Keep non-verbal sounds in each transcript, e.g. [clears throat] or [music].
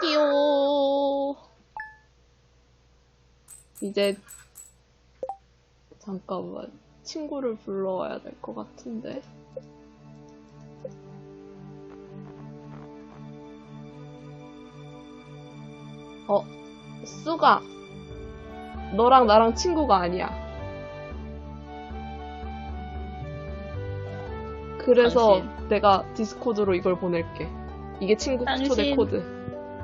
끼요. 이제 잠깐만 친구를 불러와야 될 것 같은데. 어, 수가 너랑 나랑 친구가 아니야. 그래서 당신. 내가 디스코드로 이걸 보낼게. 이게 친구 초대. 코드.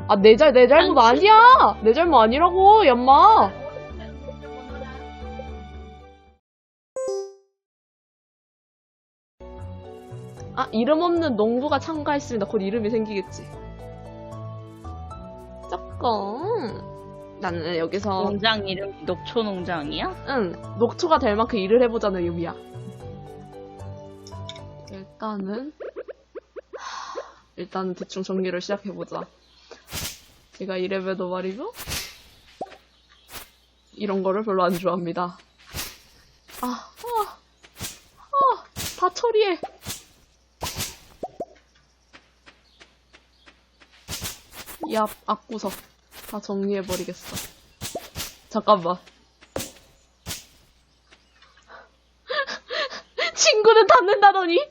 아, 내, 잘, 내 잘못. 아니야! 내 잘못 아니라고, 얌마! 아, 이름 없는 농부가 참가했습니다. 곧 이름이 생기겠지. 조금. 나는 여기서, 농장 이름이 녹초 농장이야? 응, 녹초가 될 만큼 일을 해보자는 의미야. 일단은, 하, 일단은 대충 정리를 시작해보자. 제가 이래봬도 말이죠? 이런 거를 별로 안 좋아합니다. 아, 아, 아, 다 처리해. 이 앞, 앞구석 다 정리해버리겠어. 잠깐만. [laughs] 친구는 닫는다더니?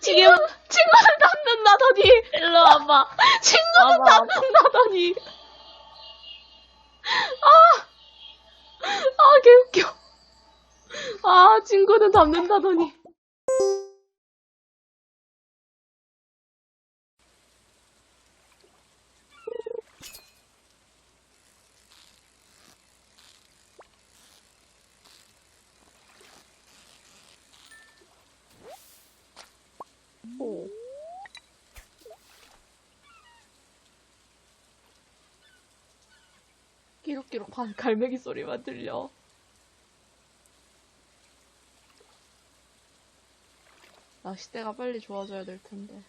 지금, 친구는 닫는다더니? 와봐. 친구는 봐봐. 닫는다더니? 아! 아, 개웃겨. 아, 친구는 닫는다더니. 오. 끼룩끼룩 반 갈매기 소리만 들려. 낚싯대가 빨리 좋아져야 될 텐데.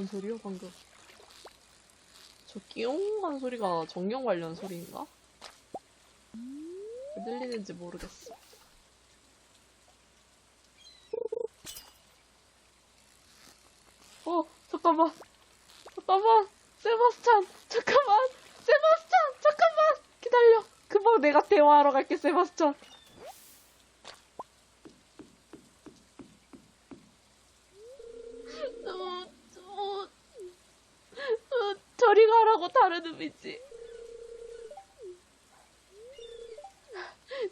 뭔 소리요, 방금? 저 끼용 하는 소리가 정령 관련 소리인가? 왜 들리는지 모르겠어. 어, 잠깐만. 잠깐만. 세바스찬. 잠깐만. 세바스찬. 잠깐만. 기다려. 금방 내가 대화하러 갈게, 세바스찬. 어, 어, 어, 저리 의미지.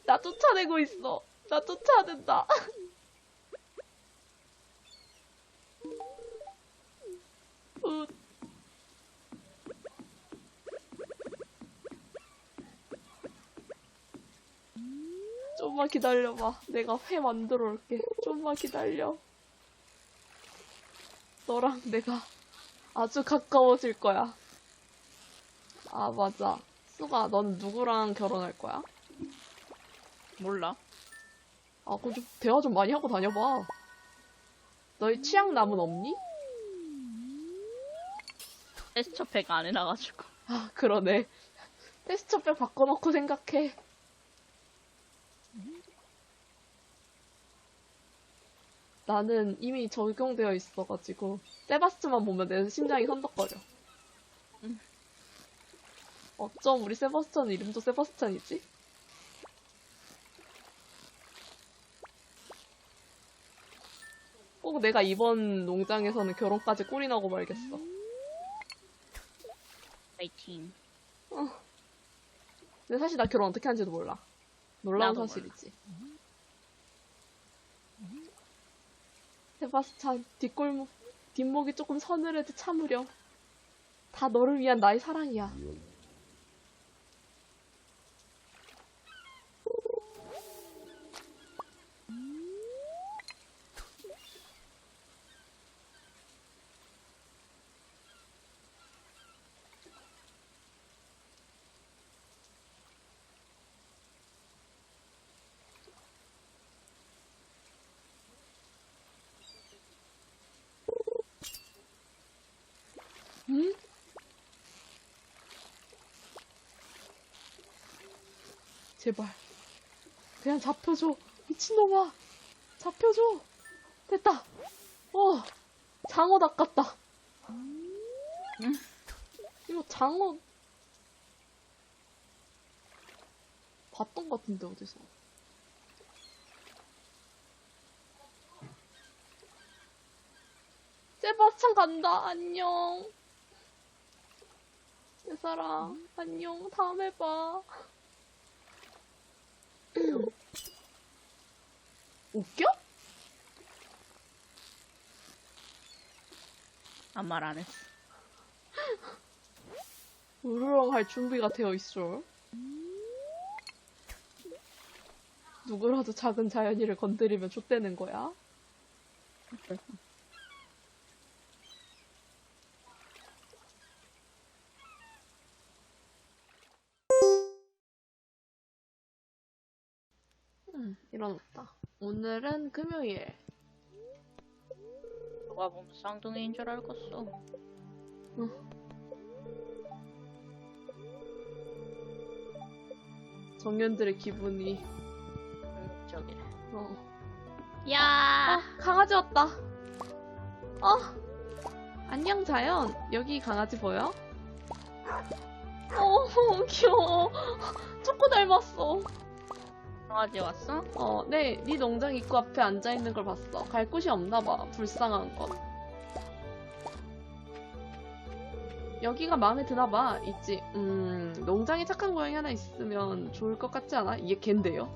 나 쫓아내고 있어. 나 쫓아낸다. 어. 좀만 기다려봐. 내가 회 만들어 올게. 좀만 기다려. 너랑 내가 아주 가까워질 거야. 아, 맞아. 수가, 넌 누구랑 결혼할 거야? 몰라. 아, 그럼 좀 대화 좀 많이 하고 다녀봐. 너희 취향 남은 없니? 테스처팩 안 해놔가지고. 아, 그러네. 테스트백 바꿔놓고 생각해. 나는 이미 적용되어 있어가지고, 세바스찬만 보면 내 심장이 선덕거려. 음. 어쩜 우리 세바스찬 이름도 세바스찬이지? 꼭 내가 이번 농장에서는 결혼까지 꼴이 나고 말겠어. 파이팅. 근데 사실 나 결혼 어떻게 하는지도 몰라. 놀라운 나도 사실이지. 세바스찬, 뒷골목, 뒷목이 조금 서늘해도 참으려. 다 너를 위한 나의 사랑이야. 응? 제발. 그냥 잡혀줘. 미친놈아. 잡혀줘. 됐다. 어, 장어 낚았다. 응? 이거 장어. 봤던 것 같은데, 어디서. 세바스찬 간다. 안녕. 내 사랑. 안녕. 다음에 봐. [clears throat] 웃겨? 아무 말 안 했어. 으르렁 할 준비가 되어 있어. 누구라도 작은 자연이를 건드리면 좆되는 거야. 응, 일어났다. 오늘은 금요일. 누가 보면 쌍둥이인 줄 알겠어. 정년들의 기분이. 저기래. 어. 야! 아, 강아지 왔다. 어. 안녕, 자연. 여기 강아지 보여? 어, [laughs] 귀여워. 초코 닮았어. 강아지 왔어? 어, 네, 네 농장 입구 앞에 앉아 있는 걸 봤어. 갈 곳이 없나 봐. 불쌍한 건. 여기가 마음에 드나 봐. 있지. 음, 농장에 착한 고양이 하나 있으면 좋을 것 같지 않아? 얘 걘데요?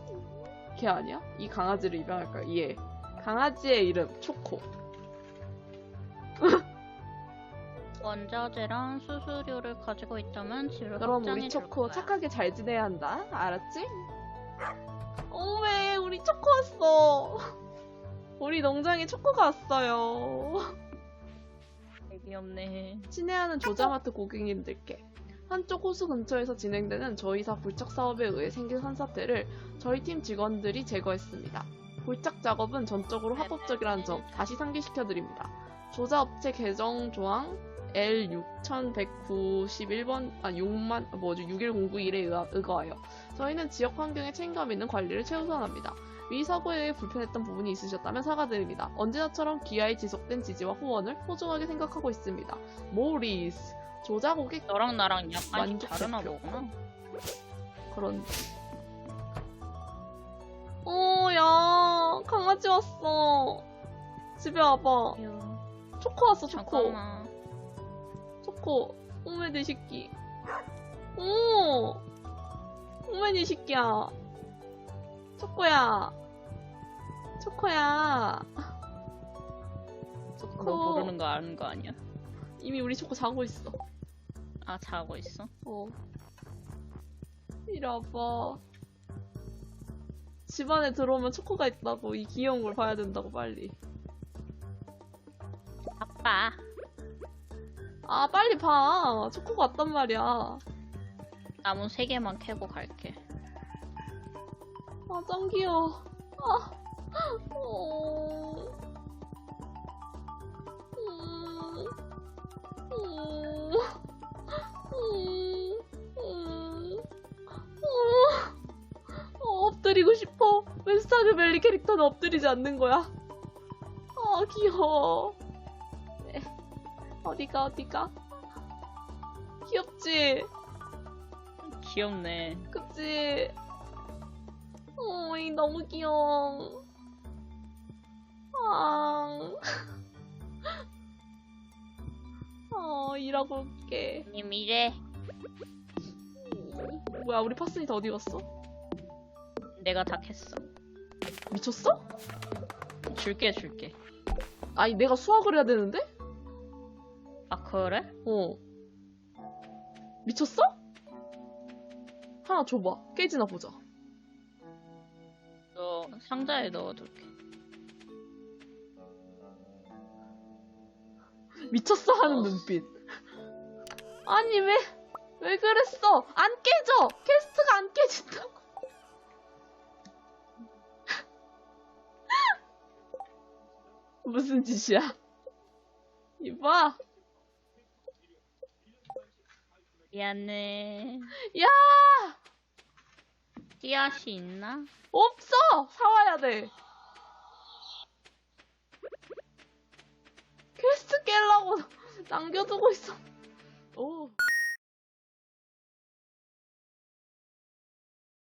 걔 아니야? 이 강아지를 입양할까? 얘. 강아지의 이름, 초코. [laughs] 원자재랑 수수료를 가지고 있다면 집을 그럼 우리 줄 초코. 착하게 잘 지내야 한다. 알았지? 어메, 우리 초코 왔어. [laughs] 우리 농장에 초코가 왔어요. 귀엽네. 친애하는 조자마트 고객님들께 한쪽 호수 근처에서 진행되는 저희사 불착 사업에 의해 생긴 산사태를 저희 팀 직원들이 제거했습니다. 불착 작업은 전적으로 합법적이라는 점 다시 상기시켜드립니다. 조자업체 개정 조항 L619191번 아 6만 뭐죠 61091에 의거하여 저희는 지역 환경에 책임감 있는 관리를 최우선합니다. 위 사고에 의해 불편했던 부분이 있으셨다면 사과드립니다. 언제나처럼 기아의 지속된 지지와 후원을 소중하게 생각하고 있습니다. 모리스 조자 고객 너랑 나랑 만족 다르나 대표. 보구나. 그런. 어, 야, 강아지 왔어. 집에 와봐. 초코 왔어, 초코. 잠깐만. 초코. 오메, 내 새끼. 오! 오메, 내 새끼야. 초코야. 초코야. 초코. 너 모르는 거 아는 거 아니야? 이미 우리 초코 자고 있어. 아 자고 있어? 어. 이리 와봐. 집안에 들어오면 초코가 있다고. 이 귀여운 걸 봐야 된다고, 빨리. 아빠. 아, 빨리 봐. 초코가 왔단 말이야. 나무 세 개만 캐고 갈게. 아, 짱 귀여워. 아, 어. 음, 음, 음, 음, 어, 어, 엎드리고 싶어. 왜 스타그벨리 캐릭터는 엎드리지 않는 거야? 아, 귀여워. 네. 어디가, 어디가? 귀엽지? 귀엽네. 그치? 어이, 너무 귀여워. 아. [laughs] 어, 일하고 올게. 님 이래. 뭐야, 우리 파슨이 다 어디 갔어? 내가 다 캤어. 미쳤어? 줄게 줄게. 아니, 내가 수학을 해야 되는데? 아 그래? 어. 미쳤어? 하나 줘봐. 깨지나 보자. 너 상자에 넣어둘게. 미쳤어 하는 눈빛. 아니, 왜, 왜 그랬어? 안 깨져! 퀘스트가 안 깨진다고. [laughs] 무슨 짓이야? 이봐. 미안해. 야! 씨앗이 있나? 없어! 사와야 돼. 퀘스트 깨려고 [laughs] 남겨두고 있어. 오.